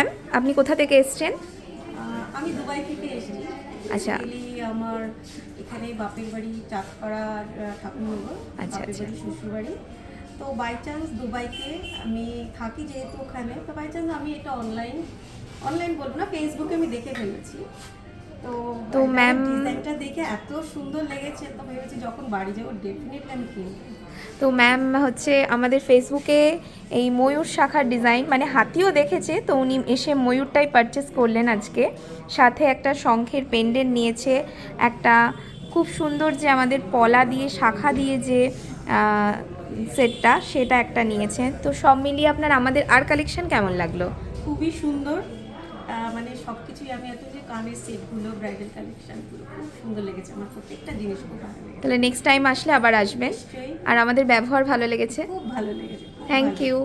Ma'am আপনি কোথা থেকে এসছেন আমি দুবাই থেকে এসেছি আচ্ছা। আমার এখানে বাপের বাড়ি চাঁদপাড়ার ঠাকুরনগর আচ্ছা, আচ্ছা। শ্বশুর বাড়ি তো বাই চান্স দুবাইতে আমি থাকি যেহেতু ওখানে তো বাই চান্স আমি এটা অনলাইন অনলাইন বলব না ফেসবুকে আমি দেখে ফেলেছি তো তো ম্যাম ডিজাইনটা দেখে এত সুন্দর লেগেছে তো ভেবেছি যখন বাড়ি যাব ডেফিনেটলি আমি কিনবো। তো ম্যাম হচ্ছে আমাদের ফেসবুকে এই ময়ূর শাখার ডিজাইন মানে হাতিও দেখেছে তো উনি এসে ময়ূরটাই পারচেস করলেন আজকে। সাথে একটা শঙ্খের পেন্ডেন্ট নিয়েছে একটা খুব সুন্দর যে আমাদের পলা দিয়ে শাখা দিয়ে যে সেটটা সেটা একটা নিয়েছেন তো সব মিলিয়ে আপনার আমাদের আর কালেকশন কেমন লাগল? খুবই সুন্দর। মানে সব কিছুই আমি এত যে কানের সেটগুলো ব্রাইডাল কালেকশনগুলো খুব সুন্দর লেগেছে আমার প্রত্যেকটা জিনিস খুব ভালো লেগেছে। তাহলে নেক্সট টাইম আসলে আবার আসবেন। আর আমাদের ব্যবহার ভালো লেগেছে। খুব ভালো লেগেছে থ্যাংক ইউ